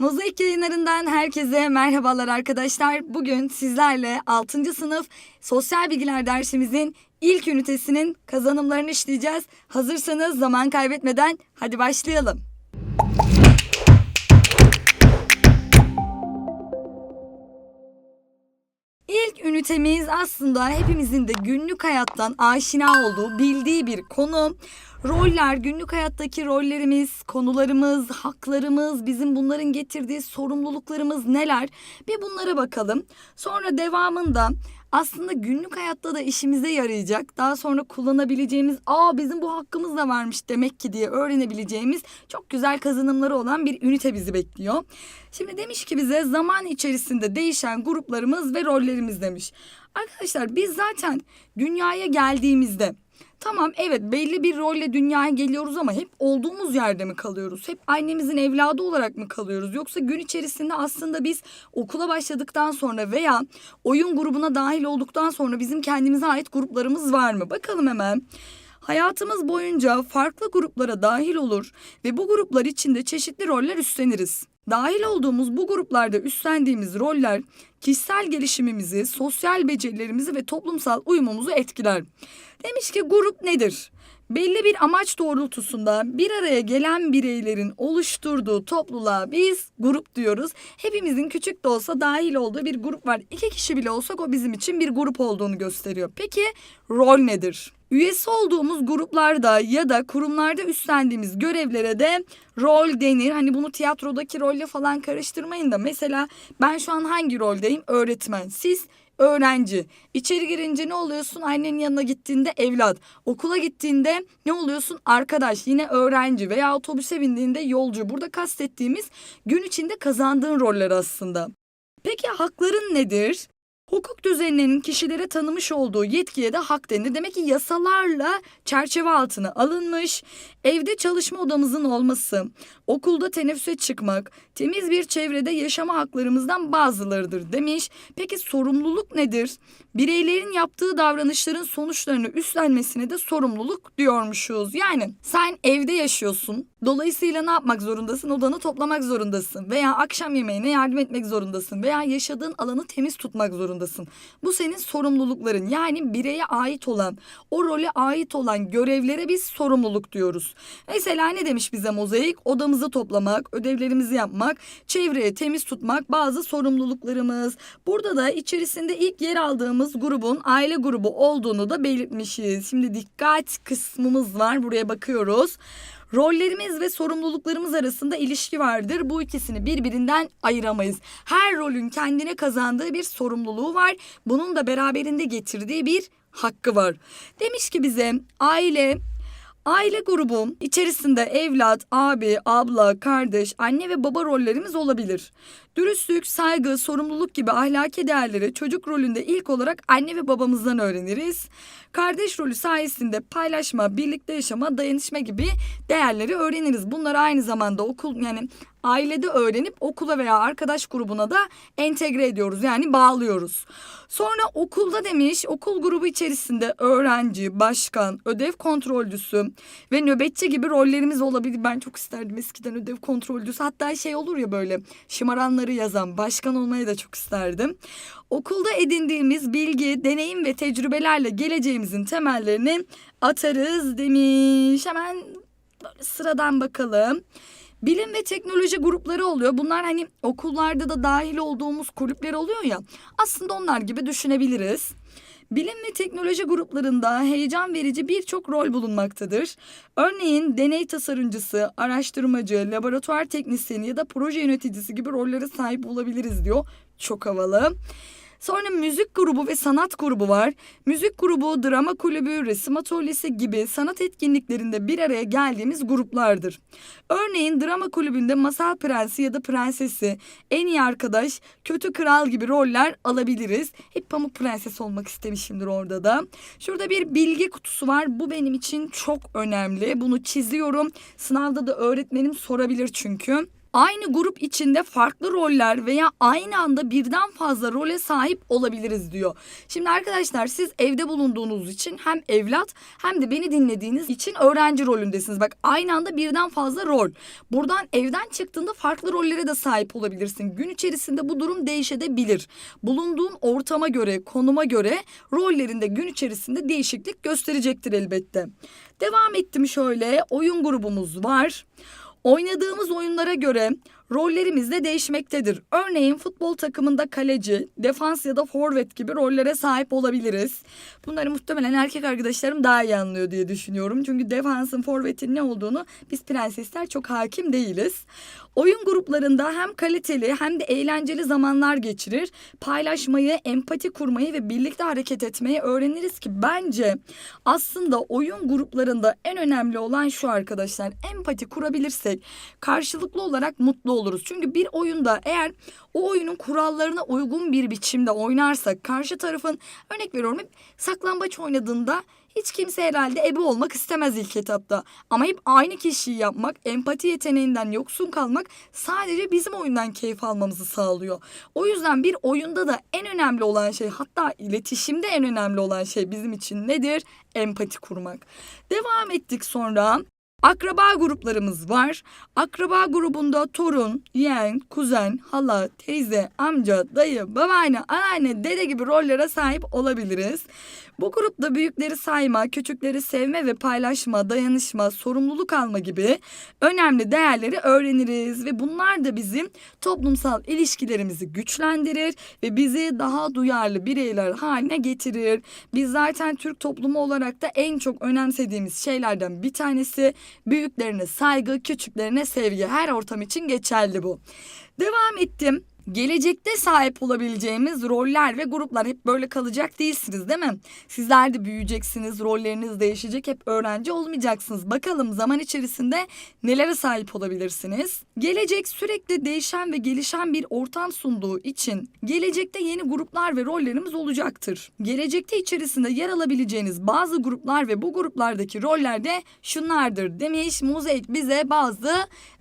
Mozaik yayınlarından herkese merhabalar arkadaşlar. Bugün sizlerle 6. sınıf sosyal bilgiler dersimizin ilk ünitesinin kazanımlarını işleyeceğiz. Hazırsanız zaman kaybetmeden hadi başlayalım. Ünitemiz aslında hepimizin de günlük hayattan aşina olduğu, bildiği bir konu. Roller, günlük hayattaki rollerimiz, konularımız, haklarımız, bizim bunların getirdiği sorumluluklarımız neler? Bir bunlara bakalım. Sonra devamında aslında günlük hayatta da işimize yarayacak. Daha sonra kullanabileceğimiz, aa bizim bu hakkımız da varmış demek ki diye öğrenebileceğimiz çok güzel kazanımları olan bir ünite bizi bekliyor. Şimdi demiş ki bize zaman içerisinde değişen gruplarımız ve rollerimiz demiş. Arkadaşlar biz zaten dünyaya geldiğimizde Tamam evet belli bir rolle dünyaya geliyoruz ama hep olduğumuz yerde mi kalıyoruz? Hep annemizin evladı olarak mı kalıyoruz? Yoksa gün içerisinde aslında biz okula başladıktan sonra veya oyun grubuna dahil olduktan sonra bizim kendimize ait gruplarımız var mı? Bakalım hemen. Hayatımız boyunca farklı gruplara dahil olur ve bu gruplar içinde çeşitli roller üstleniriz. Dahil olduğumuz bu gruplarda üstlendiğimiz roller kişisel gelişimimizi, sosyal becerilerimizi ve toplumsal uyumumuzu etkiler. Demiş ki grup nedir? Belli bir amaç doğrultusunda bir araya gelen bireylerin oluşturduğu topluluğa biz grup diyoruz. Hepimizin küçük de olsa dahil olduğu bir grup var. İki kişi bile olsak o bizim için bir grup olduğunu gösteriyor. Peki rol nedir? Üyesi olduğumuz gruplarda ya da kurumlarda üstlendiğimiz görevlere de rol denir. Hani bunu tiyatrodaki rolle falan karıştırmayın da mesela ben şu an hangi roldeyim? Öğretmen. Siz öğrenci. İçeri girince ne oluyorsun? Annenin yanına gittiğinde evlat. Okula gittiğinde ne oluyorsun? Arkadaş. Yine öğrenci veya otobüse bindiğinde yolcu. Burada kastettiğimiz gün içinde kazandığın roller aslında. Peki hakların nedir? Hukuk düzenlerinin kişilere tanımış olduğu yetkiye de hak denir. Demek ki yasalarla çerçeve altına alınmış. Evde çalışma odamızın olması, okulda teneffüse çıkmak, temiz bir çevrede yaşama haklarımızdan bazılarıdır demiş. Peki sorumluluk nedir? Bireylerin yaptığı davranışların sonuçlarını üstlenmesine de sorumluluk diyormuşuz. Yani sen evde yaşıyorsun. Dolayısıyla ne yapmak zorundasın? Odanı toplamak zorundasın. Veya akşam yemeğine yardım etmek zorundasın. Veya yaşadığın alanı temiz tutmak zorundasın. Bu senin sorumlulukların. Yani bireye ait olan, o role ait olan görevlere biz sorumluluk diyoruz. Mesela ne demiş bize mozaik? Odamızı toplamak, ödevlerimizi yapmak, çevreyi temiz tutmak bazı sorumluluklarımız. Burada da içerisinde ilk yer aldığımız grubun aile grubu olduğunu da belirtmişiz. Şimdi dikkat kısmımız var. Buraya bakıyoruz. Rollerimiz ve sorumluluklarımız arasında ilişki vardır. Bu ikisini birbirinden ayıramayız. Her rolün kendine kazandığı bir sorumluluğu var. Bunun da beraberinde getirdiği bir hakkı var. Demiş ki bize aile Aile grubu içerisinde evlat, abi, abla, kardeş, anne ve baba rollerimiz olabilir. Dürüstlük, saygı, sorumluluk gibi ahlaki değerleri çocuk rolünde ilk olarak anne ve babamızdan öğreniriz. Kardeş rolü sayesinde paylaşma, birlikte yaşama, dayanışma gibi değerleri öğreniriz. Bunları aynı zamanda okul yani ailede öğrenip okula veya arkadaş grubuna da entegre ediyoruz. Yani bağlıyoruz. Sonra okulda demiş okul grubu içerisinde öğrenci, başkan, ödev kontrolcüsü ve nöbetçi gibi rollerimiz olabilir. Ben çok isterdim eskiden ödev kontrolcüsü. Hatta şey olur ya böyle şımaranları yazan başkan olmayı da çok isterdim. Okulda edindiğimiz bilgi, deneyim ve tecrübelerle geleceğimizin temellerini atarız demiş. Hemen sıradan bakalım. Bilim ve teknoloji grupları oluyor. Bunlar hani okullarda da dahil olduğumuz kulüpler oluyor ya. Aslında onlar gibi düşünebiliriz. Bilim ve teknoloji gruplarında heyecan verici birçok rol bulunmaktadır. Örneğin deney tasarımcısı, araştırmacı, laboratuvar teknisyeni ya da proje yöneticisi gibi rollere sahip olabiliriz diyor. Çok havalı. Sonra müzik grubu ve sanat grubu var. Müzik grubu, drama kulübü, resim atölyesi gibi sanat etkinliklerinde bir araya geldiğimiz gruplardır. Örneğin drama kulübünde masal prensi ya da prensesi, en iyi arkadaş, kötü kral gibi roller alabiliriz. Hep pamuk prenses olmak istemişimdir orada da. Şurada bir bilgi kutusu var. Bu benim için çok önemli. Bunu çiziyorum. Sınavda da öğretmenim sorabilir çünkü. Aynı grup içinde farklı roller veya aynı anda birden fazla role sahip olabiliriz diyor. Şimdi arkadaşlar siz evde bulunduğunuz için hem evlat hem de beni dinlediğiniz için öğrenci rolündesiniz. Bak aynı anda birden fazla rol. Buradan evden çıktığında farklı rollere de sahip olabilirsin. Gün içerisinde bu durum değişebilir. Bulunduğun ortama göre, konuma göre rollerinde gün içerisinde değişiklik gösterecektir elbette. Devam ettim şöyle. Oyun grubumuz var. Oynadığımız oyunlara göre rollerimiz de değişmektedir. Örneğin futbol takımında kaleci, defans ya da forvet gibi rollere sahip olabiliriz. Bunları muhtemelen erkek arkadaşlarım daha iyi anlıyor diye düşünüyorum. Çünkü defansın, forvetin ne olduğunu biz prensesler çok hakim değiliz. Oyun gruplarında hem kaliteli hem de eğlenceli zamanlar geçirir. Paylaşmayı, empati kurmayı ve birlikte hareket etmeyi öğreniriz ki bence aslında oyun gruplarında en önemli olan şu arkadaşlar. Empati kurabilirsek karşılıklı olarak mutlu oluruz. Çünkü bir oyunda eğer o oyunun kurallarına uygun bir biçimde oynarsak karşı tarafın örnek veriyorum hep saklambaç oynadığında hiç kimse herhalde ebe olmak istemez ilk etapta. Ama hep aynı kişiyi yapmak, empati yeteneğinden yoksun kalmak sadece bizim oyundan keyif almamızı sağlıyor. O yüzden bir oyunda da en önemli olan şey hatta iletişimde en önemli olan şey bizim için nedir? Empati kurmak. Devam ettik sonra. Akraba gruplarımız var. Akraba grubunda torun, yeğen, kuzen, hala, teyze, amca, dayı, babaanne, anneanne, dede gibi rollere sahip olabiliriz. Bu grupta büyükleri sayma, küçükleri sevme ve paylaşma, dayanışma, sorumluluk alma gibi önemli değerleri öğreniriz ve bunlar da bizim toplumsal ilişkilerimizi güçlendirir ve bizi daha duyarlı bireyler haline getirir. Biz zaten Türk toplumu olarak da en çok önemsediğimiz şeylerden bir tanesi büyüklerine saygı, küçüklerine sevgi. Her ortam için geçerli bu. Devam ettim. Gelecekte sahip olabileceğimiz roller ve gruplar hep böyle kalacak değilsiniz değil mi? Sizler de büyüyeceksiniz, rolleriniz değişecek, hep öğrenci olmayacaksınız. Bakalım zaman içerisinde nelere sahip olabilirsiniz? Gelecek sürekli değişen ve gelişen bir ortam sunduğu için gelecekte yeni gruplar ve rollerimiz olacaktır. Gelecekte içerisinde yer alabileceğiniz bazı gruplar ve bu gruplardaki roller de şunlardır demiş. Mozaik bize bazı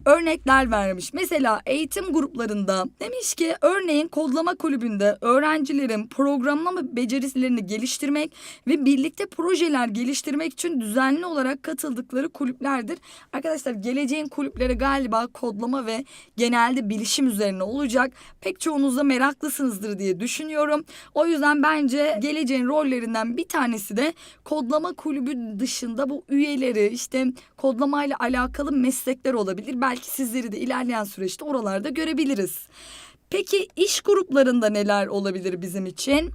örnekler vermiş. Mesela eğitim gruplarında demiş ki örneğin kodlama kulübünde öğrencilerin programlama becerilerini geliştirmek ve birlikte projeler geliştirmek için düzenli olarak katıldıkları kulüplerdir. Arkadaşlar geleceğin kulüpleri galiba kodlama ve genelde bilişim üzerine olacak. Pek çoğunuz da meraklısınızdır diye düşünüyorum. O yüzden bence geleceğin rollerinden bir tanesi de kodlama kulübü dışında bu üyeleri işte kodlamayla alakalı meslekler olabilir. Belki sizleri de ilerleyen süreçte oralarda görebiliriz. Peki iş gruplarında neler olabilir bizim için?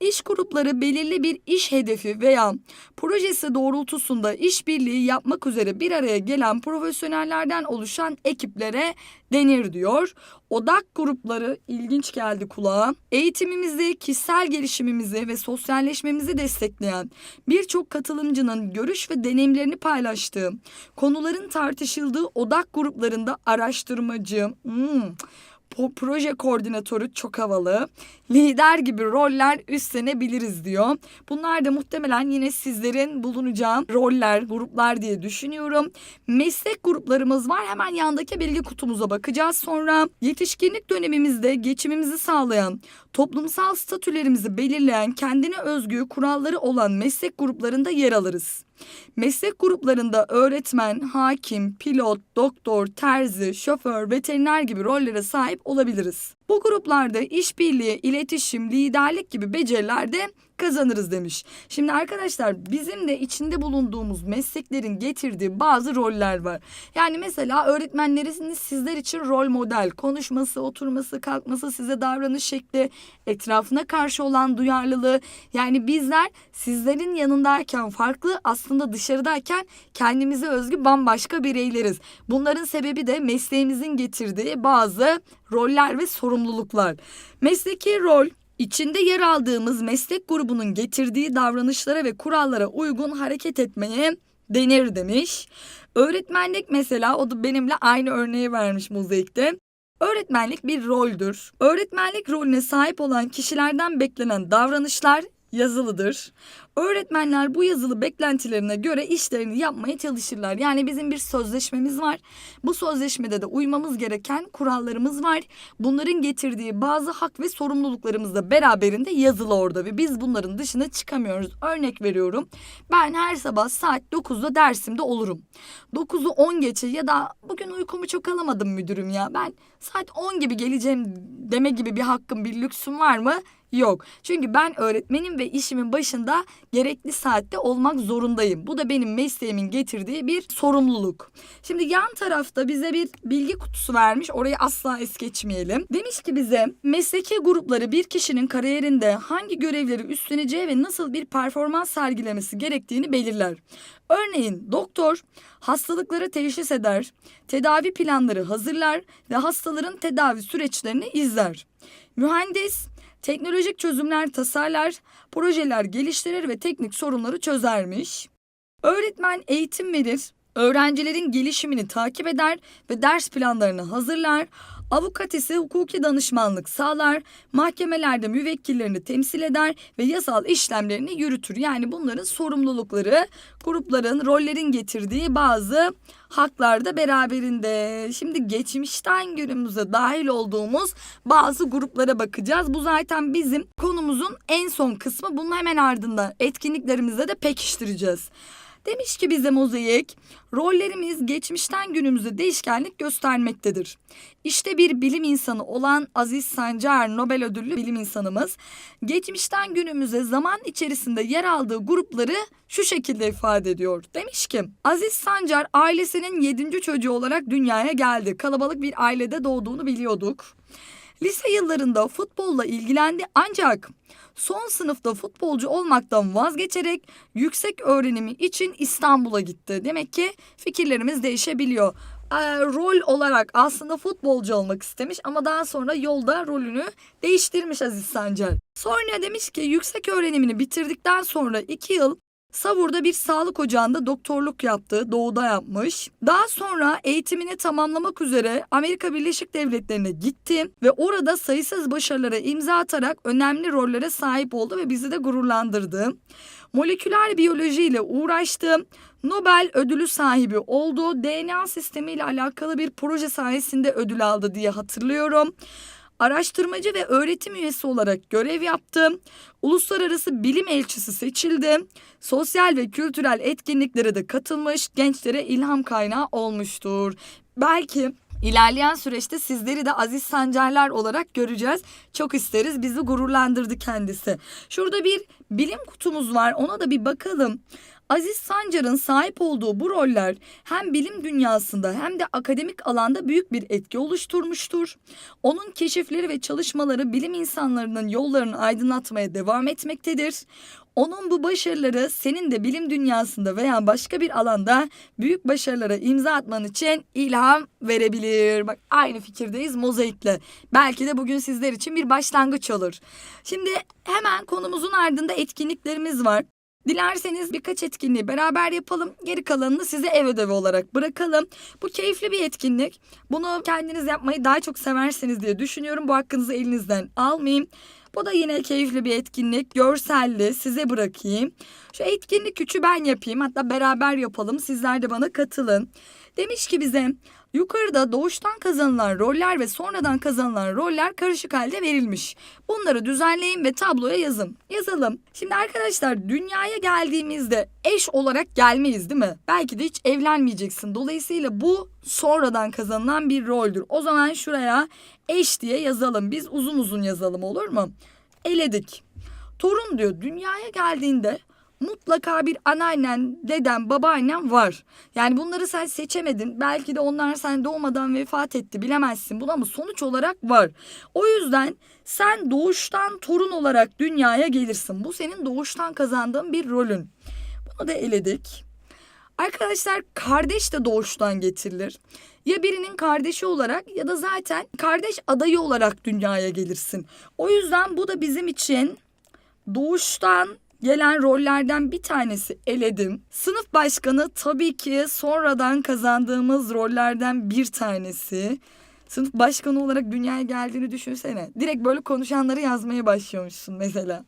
İş grupları belirli bir iş hedefi veya projesi doğrultusunda işbirliği yapmak üzere bir araya gelen profesyonellerden oluşan ekiplere denir diyor. Odak grupları ilginç geldi kulağa. Eğitimimizi, kişisel gelişimimizi ve sosyalleşmemizi destekleyen birçok katılımcının görüş ve deneyimlerini paylaştığı, konuların tartışıldığı odak gruplarında araştırmacı, hmm, proje koordinatörü çok havalı. Lider gibi roller üstlenebiliriz diyor. Bunlar da muhtemelen yine sizlerin bulunacağı roller, gruplar diye düşünüyorum. Meslek gruplarımız var. Hemen yandaki bilgi kutumuza bakacağız. Sonra yetişkinlik dönemimizde geçimimizi sağlayan, toplumsal statülerimizi belirleyen, kendine özgü kuralları olan meslek gruplarında yer alırız. Meslek gruplarında öğretmen, hakim, pilot, doktor, terzi, şoför, veteriner gibi rollere sahip olabiliriz. Bu gruplarda işbirliği, iletişim, liderlik gibi beceriler de kazanırız demiş. Şimdi arkadaşlar bizim de içinde bulunduğumuz mesleklerin getirdiği bazı roller var. Yani mesela öğretmenleriniz sizler için rol model. Konuşması, oturması, kalkması, size davranış şekli, etrafına karşı olan duyarlılığı. Yani bizler sizlerin yanındayken farklı aslında dışarıdayken kendimize özgü bambaşka bireyleriz. Bunların sebebi de mesleğimizin getirdiği bazı roller ve sorumluluklar. Mesleki rol içinde yer aldığımız meslek grubunun getirdiği davranışlara ve kurallara uygun hareket etmeye denir demiş. Öğretmenlik mesela o da benimle aynı örneği vermiş mozaikte. Öğretmenlik bir roldür. Öğretmenlik rolüne sahip olan kişilerden beklenen davranışlar yazılıdır. Öğretmenler bu yazılı beklentilerine göre işlerini yapmaya çalışırlar. Yani bizim bir sözleşmemiz var. Bu sözleşmede de uymamız gereken kurallarımız var. Bunların getirdiği bazı hak ve sorumluluklarımız da beraberinde yazılı orada ve biz bunların dışına çıkamıyoruz. Örnek veriyorum. Ben her sabah saat 9'da dersimde olurum. 9'u 10 geçe ya da bugün uykumu çok alamadım müdürüm ya. Ben saat 10 gibi geleceğim deme gibi bir hakkım, bir lüksüm var mı? Yok. Çünkü ben öğretmenim ve işimin başında gerekli saatte olmak zorundayım. Bu da benim mesleğimin getirdiği bir sorumluluk. Şimdi yan tarafta bize bir bilgi kutusu vermiş. Orayı asla es geçmeyelim. Demiş ki bize mesleki grupları bir kişinin kariyerinde hangi görevleri üstleneceği ve nasıl bir performans sergilemesi gerektiğini belirler. Örneğin doktor hastalıkları teşhis eder, tedavi planları hazırlar ve hastaların tedavi süreçlerini izler. Mühendis teknolojik çözümler tasarlar, projeler geliştirir ve teknik sorunları çözermiş. Öğretmen eğitim verir, öğrencilerin gelişimini takip eder ve ders planlarını hazırlar. Avukat ise hukuki danışmanlık sağlar, mahkemelerde müvekkillerini temsil eder ve yasal işlemlerini yürütür. Yani bunların sorumlulukları, grupların, rollerin getirdiği bazı haklar da beraberinde. Şimdi geçmişten günümüze dahil olduğumuz bazı gruplara bakacağız. Bu zaten bizim konumuzun en son kısmı. Bunun hemen ardından etkinliklerimizde de pekiştireceğiz. Demiş ki bize mozaik, rollerimiz geçmişten günümüze değişkenlik göstermektedir. İşte bir bilim insanı olan Aziz Sancar Nobel ödüllü bilim insanımız geçmişten günümüze zaman içerisinde yer aldığı grupları şu şekilde ifade ediyor. Demiş ki Aziz Sancar ailesinin yedinci çocuğu olarak dünyaya geldi. Kalabalık bir ailede doğduğunu biliyorduk. Lise yıllarında futbolla ilgilendi ancak son sınıfta futbolcu olmaktan vazgeçerek yüksek öğrenimi için İstanbul'a gitti. Demek ki fikirlerimiz değişebiliyor. Ee, rol olarak aslında futbolcu olmak istemiş ama daha sonra yolda rolünü değiştirmiş Aziz Sancar. Sonra demiş ki yüksek öğrenimini bitirdikten sonra iki yıl Savur'da bir sağlık ocağında doktorluk yaptı, doğuda yapmış. Daha sonra eğitimini tamamlamak üzere Amerika Birleşik Devletleri'ne gitti ve orada sayısız başarılara imza atarak önemli rollere sahip oldu ve bizi de gururlandırdı. Moleküler biyolojiyle uğraştı. Nobel ödülü sahibi oldu. DNA sistemiyle alakalı bir proje sayesinde ödül aldı diye hatırlıyorum araştırmacı ve öğretim üyesi olarak görev yaptı. Uluslararası bilim elçisi seçildi. Sosyal ve kültürel etkinliklere de katılmış, gençlere ilham kaynağı olmuştur. Belki İlerleyen süreçte sizleri de Aziz Sancarlar olarak göreceğiz. Çok isteriz. Bizi gururlandırdı kendisi. Şurada bir bilim kutumuz var. Ona da bir bakalım. Aziz Sancar'ın sahip olduğu bu roller hem bilim dünyasında hem de akademik alanda büyük bir etki oluşturmuştur. Onun keşifleri ve çalışmaları bilim insanlarının yollarını aydınlatmaya devam etmektedir. Onun bu başarıları senin de bilim dünyasında veya başka bir alanda büyük başarılara imza atman için ilham verebilir. Bak aynı fikirdeyiz mozaikle. Belki de bugün sizler için bir başlangıç olur. Şimdi hemen konumuzun ardında etkinliklerimiz var. Dilerseniz birkaç etkinliği beraber yapalım. Geri kalanını size ev ödevi olarak bırakalım. Bu keyifli bir etkinlik. Bunu kendiniz yapmayı daha çok seversiniz diye düşünüyorum. Bu hakkınızı elinizden almayayım. Bu da yine keyifli bir etkinlik. Görselli size bırakayım. Şu etkinlik üçü ben yapayım. Hatta beraber yapalım. Sizler de bana katılın. Demiş ki bize Yukarıda doğuştan kazanılan roller ve sonradan kazanılan roller karışık halde verilmiş. Bunları düzenleyin ve tabloya yazın. Yazalım. Şimdi arkadaşlar dünyaya geldiğimizde eş olarak gelmeyiz değil mi? Belki de hiç evlenmeyeceksin. Dolayısıyla bu sonradan kazanılan bir roldür. O zaman şuraya eş diye yazalım. Biz uzun uzun yazalım olur mu? Eledik. Torun diyor dünyaya geldiğinde mutlaka bir anneannen, deden, babaannen var. Yani bunları sen seçemedin. Belki de onlar sen doğmadan vefat etti bilemezsin bunu ama sonuç olarak var. O yüzden sen doğuştan torun olarak dünyaya gelirsin. Bu senin doğuştan kazandığın bir rolün. Bunu da eledik. Arkadaşlar kardeş de doğuştan getirilir. Ya birinin kardeşi olarak ya da zaten kardeş adayı olarak dünyaya gelirsin. O yüzden bu da bizim için doğuştan gelen rollerden bir tanesi eledim. Sınıf başkanı tabii ki sonradan kazandığımız rollerden bir tanesi. Sınıf başkanı olarak dünyaya geldiğini düşünsene. Direkt böyle konuşanları yazmaya başlıyormuşsun mesela.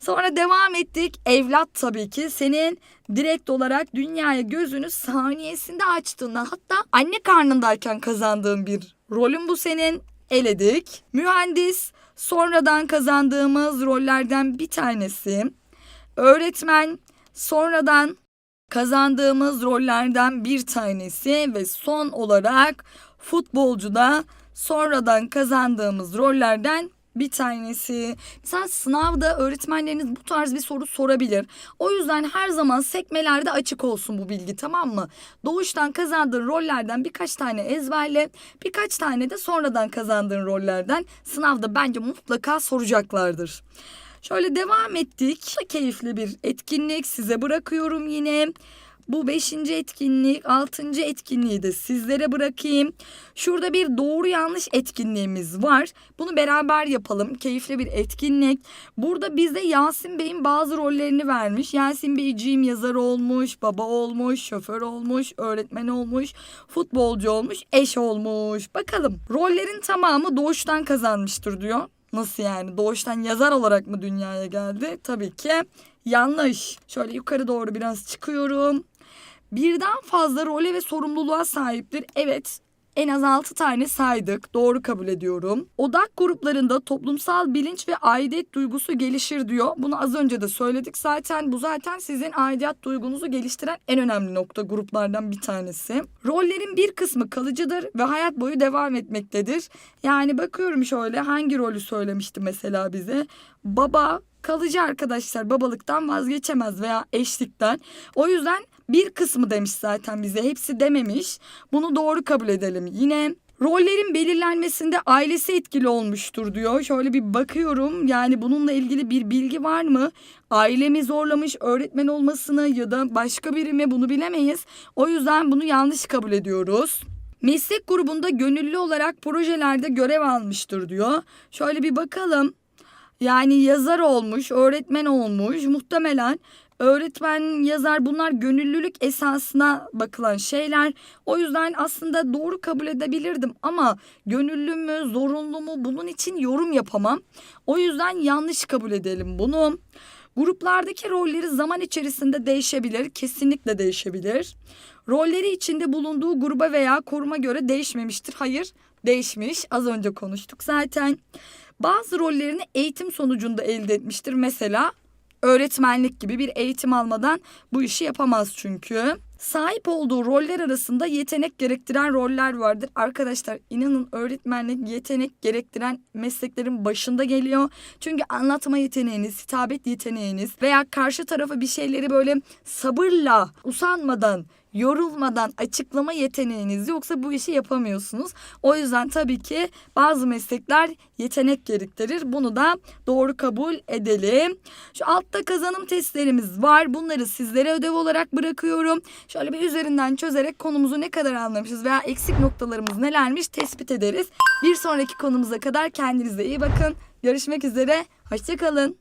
Sonra devam ettik. Evlat tabii ki senin direkt olarak dünyaya gözünü saniyesinde açtığından hatta anne karnındayken kazandığın bir rolün bu senin. Eledik. Mühendis sonradan kazandığımız rollerden bir tanesi. Öğretmen sonradan kazandığımız rollerden bir tanesi ve son olarak futbolcu da sonradan kazandığımız rollerden bir tanesi. Mesela sınavda öğretmenleriniz bu tarz bir soru sorabilir. O yüzden her zaman sekmelerde açık olsun bu bilgi tamam mı? Doğuştan kazandığın rollerden birkaç tane ezberle, birkaç tane de sonradan kazandığın rollerden sınavda bence mutlaka soracaklardır. Şöyle devam ettik. Keyifli bir etkinlik size bırakıyorum yine. Bu beşinci etkinlik, altıncı etkinliği de sizlere bırakayım. Şurada bir doğru yanlış etkinliğimiz var. Bunu beraber yapalım. Keyifli bir etkinlik. Burada bize Yasin Bey'in bazı rollerini vermiş. Yasin Beyciğim yazar olmuş, baba olmuş, şoför olmuş, öğretmen olmuş, futbolcu olmuş, eş olmuş. Bakalım. Rollerin tamamı doğuştan kazanmıştır diyor. Nasıl yani? Doğuştan yazar olarak mı dünyaya geldi? Tabii ki yanlış. Şöyle yukarı doğru biraz çıkıyorum. Birden fazla role ve sorumluluğa sahiptir. Evet, en az 6 tane saydık. Doğru kabul ediyorum. Odak gruplarında toplumsal bilinç ve aidiyet duygusu gelişir diyor. Bunu az önce de söyledik zaten. Bu zaten sizin aidiyet duygunuzu geliştiren en önemli nokta gruplardan bir tanesi. Rollerin bir kısmı kalıcıdır ve hayat boyu devam etmektedir. Yani bakıyorum şöyle hangi rolü söylemişti mesela bize. Baba kalıcı arkadaşlar babalıktan vazgeçemez veya eşlikten. O yüzden bir kısmı demiş zaten bize hepsi dememiş. Bunu doğru kabul edelim. Yine rollerin belirlenmesinde ailesi etkili olmuştur diyor. Şöyle bir bakıyorum yani bununla ilgili bir bilgi var mı? Aile mi zorlamış öğretmen olmasını ya da başka biri mi bunu bilemeyiz. O yüzden bunu yanlış kabul ediyoruz. Meslek grubunda gönüllü olarak projelerde görev almıştır diyor. Şöyle bir bakalım. Yani yazar olmuş, öğretmen olmuş. Muhtemelen öğretmen, yazar bunlar gönüllülük esasına bakılan şeyler. O yüzden aslında doğru kabul edebilirdim ama gönüllü mü, zorunlu mu bunun için yorum yapamam. O yüzden yanlış kabul edelim bunu. Gruplardaki rolleri zaman içerisinde değişebilir, kesinlikle değişebilir. Rolleri içinde bulunduğu gruba veya koruma göre değişmemiştir. Hayır, değişmiş. Az önce konuştuk zaten. Bazı rollerini eğitim sonucunda elde etmiştir. Mesela öğretmenlik gibi bir eğitim almadan bu işi yapamaz çünkü. Sahip olduğu roller arasında yetenek gerektiren roller vardır. Arkadaşlar inanın öğretmenlik yetenek gerektiren mesleklerin başında geliyor. Çünkü anlatma yeteneğiniz, hitabet yeteneğiniz veya karşı tarafa bir şeyleri böyle sabırla, usanmadan yorulmadan açıklama yeteneğiniz yoksa bu işi yapamıyorsunuz. O yüzden tabii ki bazı meslekler yetenek gerektirir. Bunu da doğru kabul edelim. Şu altta kazanım testlerimiz var. Bunları sizlere ödev olarak bırakıyorum. Şöyle bir üzerinden çözerek konumuzu ne kadar anlamışız veya eksik noktalarımız nelermiş tespit ederiz. Bir sonraki konumuza kadar kendinize iyi bakın. Görüşmek üzere. Hoşçakalın.